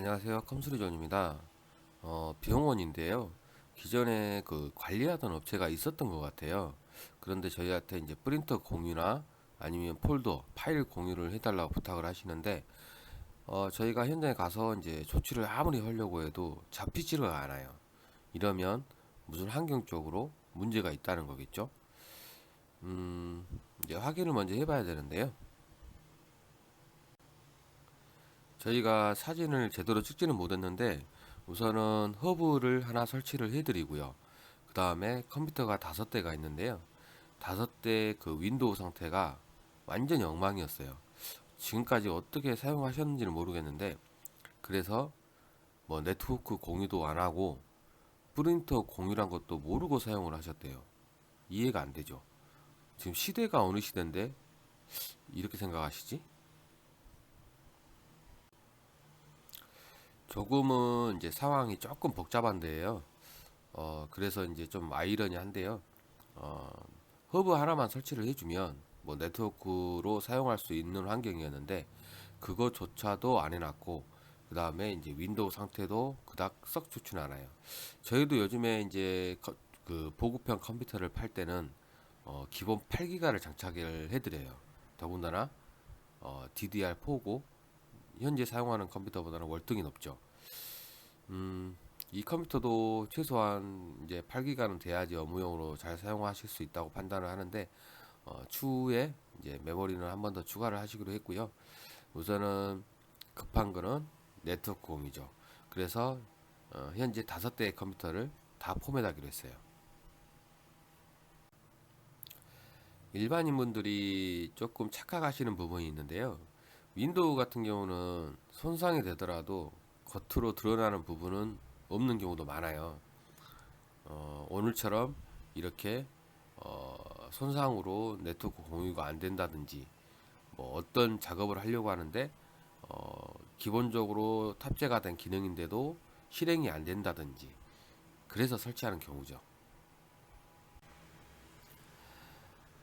안녕하세요. 컴스리존입니다. 어, 병원인데요. 기존에 그 관리하던 업체가 있었던 것 같아요. 그런데 저희한테 이제 프린터 공유나 아니면 폴더, 파일 공유를 해달라고 부탁을 하시는데, 어, 저희가 현장에 가서 이제 조치를 아무리 하려고 해도 잡히지가 않아요. 이러면 무슨 환경적으로 문제가 있다는 거겠죠? 음, 이제 확인을 먼저 해봐야 되는데요. 저희가 사진을 제대로 찍지는 못했는데 우선은 허브를 하나 설치를 해드리고요. 그 다음에 컴퓨터가 다섯 대가 있는데요. 다섯 대 그 윈도우 상태가 완전 엉망이었어요. 지금까지 어떻게 사용하셨는지는 모르겠는데 그래서 뭐 네트워크 공유도 안 하고 프린터 공유란 것도 모르고 사용을 하셨대요. 이해가 안 되죠. 지금 시대가 어느 시대인데 이렇게 생각하시지? 조금은 이제 상황이 조금 복잡한데요. 어, 그래서 이제 좀 아이러니한데요. 어, 허브 하나만 설치를 해주면 뭐 네트워크로 사용할 수 있는 환경이었는데 그거조차도 안 해놨고 그 다음에 이제 윈도우 상태도 그닥 썩 좋지는 않아요. 저희도 요즘에 이제 co- 그 보급형 컴퓨터를 팔 때는 어, 기본 8기가를 장착을 해드려요. 더군다나 어, DDR4고 현재 사용하는 컴퓨터보다는 월등히 높죠. 음, 이 컴퓨터도 최소한 이제 8기가는 돼야지 업무용으로 잘 사용하실 수 있다고 판단을 하는데 어, 추후에 이제 메모리는 한 번 더 추가를 하시기로 했고요. 우선은 급한 거는 네트워크 공유죠. 그래서 어, 현재 다섯 대의 컴퓨터를 다 포맷하기로 했어요. 일반인 분들이 조금 착각하시는 부분이 있는데요. 윈도우 같은 경우는 손상이 되더라도 겉으로 드러나는 부분은 없는 경우도 많아요. 어, 오늘처럼 이렇게 어, 손상으로 네트워크 공유가 안 된다든지 뭐 어떤 작업을 하려고 하는데 어, 기본적으로 탑재가 된 기능인데도 실행이 안 된다든지 그래서 설치하는 경우죠.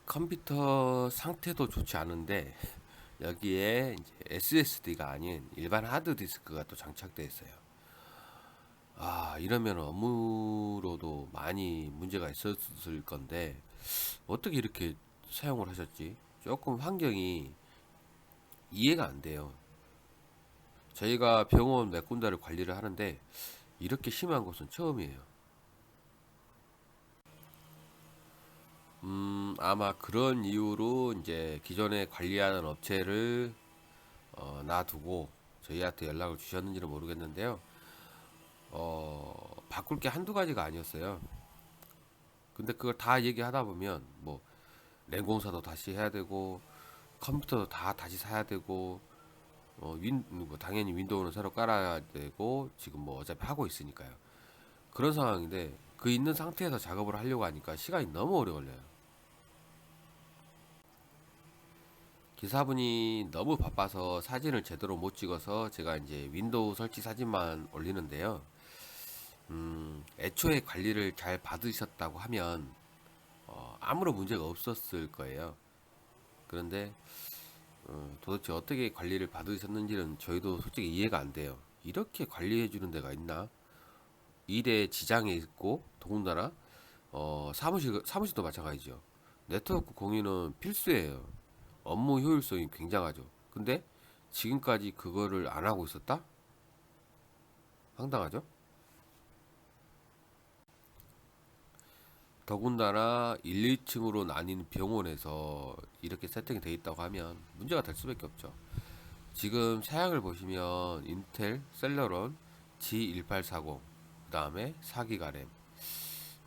컴퓨터 상태도 좋지 않은데 여기에 이제 SSD가 아닌 일반 하드 디스크가 또 장착되어 있어요. 아, 이러면 업무로도 많이 문제가 있었을 건데 어떻게 이렇게 사용을 하셨지? 조금 환경이 이해가 안 돼요. 저희가 병원 몇 군데를 관리를 하는데 이렇게 심한 곳은 처음이에요. 음, 아마 그런 이유로 이제 기존에 관리하는 업체를 어, 놔두고 저희한테 연락을 주셨는지는 모르겠는데요. 어, 바꿀 게 한두 가지가 아니었어요. 근데 그걸 다 얘기하다 보면 뭐 랜공사도 다시 해야 되고 컴퓨터도 다 다시 사야 되고 어, 윈, 뭐 당연히 윈도우는 새로 깔아야 되고 지금 뭐 어차피 하고 있으니까요. 그런 상황인데 그 있는 상태에서 작업을 하려고 하니까 시간이 너무 오래 걸려요. 기사분이 너무 바빠서 사진을 제대로 못 찍어서 제가 이제 윈도우 설치 사진만 올리는데요. 음, 애초에 관리를 잘 받으셨다고 하면 어, 아무런 문제가 없었을 거예요. 그런데 어, 도대체 어떻게 관리를 받으셨는지는 저희도 솔직히 이해가 안 돼요. 이렇게 관리해 주는 데가 있나? 일에 지장이 있고 더군다나 어, 사무실 사무실도 마찬가지죠. 네트워크 공유는 필수예요. 업무 효율성이 굉장하죠. 근데 지금까지 그거를 안 하고 있었다? 황당하죠? 더군다나 1, 2층으로 나뉜 병원에서 이렇게 세팅이 되어 있다고 하면 문제가 될 수밖에 없죠. 지금 사양을 보시면 인텔 셀러론 G1840 그 다음에 4기가 램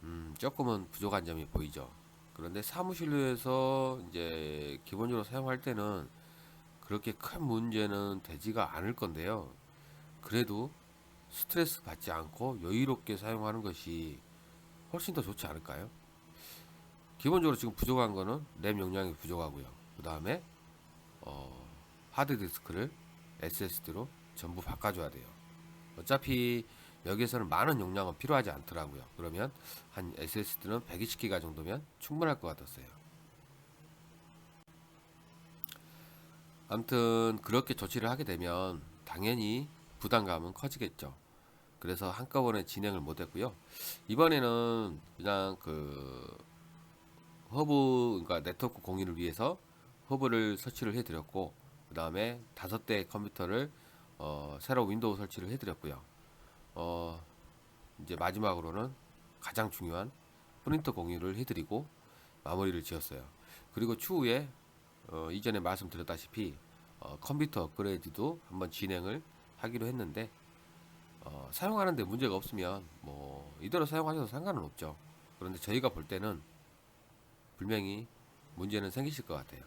음, 조금은 부족한 점이 보이죠. 그런데 사무실에서 이제 기본적으로 사용할 때는 그렇게 큰 문제는 되지가 않을 건데요. 그래도 스트레스 받지 않고 여유롭게 사용하는 것이 훨씬 더 좋지 않을까요? 기본적으로 지금 부족한 거는 램 용량이 부족하고요. 그 다음에 어, 하드 디스크를 SSD로 전부 바꿔줘야 돼요. 어차피 여기에서는 많은 용량은 필요하지 않더라고요. 그러면 한 SSD는 120기가 정도면 충분할 것 같았어요. 아무튼 그렇게 조치를 하게 되면 당연히 부담감은 커지겠죠. 그래서 한꺼번에 진행을 못했고요. 이번에는 그냥 그 허브 그러니까 네트워크 공유를 위해서 허브를 설치를 해드렸고 그 다음에 다섯 대 컴퓨터를 어, 새로 윈도우 설치를 해드렸고요. 어, 이제 마지막으로는 가장 중요한 프린터 공유를 해드리고 마무리를 지었어요. 그리고 추후에 어, 이전에 말씀드렸다시피 어, 컴퓨터 업그레이드도 한번 진행을 하기로 했는데 어, 사용하는데 문제가 없으면 뭐 이대로 사용하셔도 상관은 없죠. 그런데 저희가 볼 때는 분명히 문제는 생기실 것 같아요.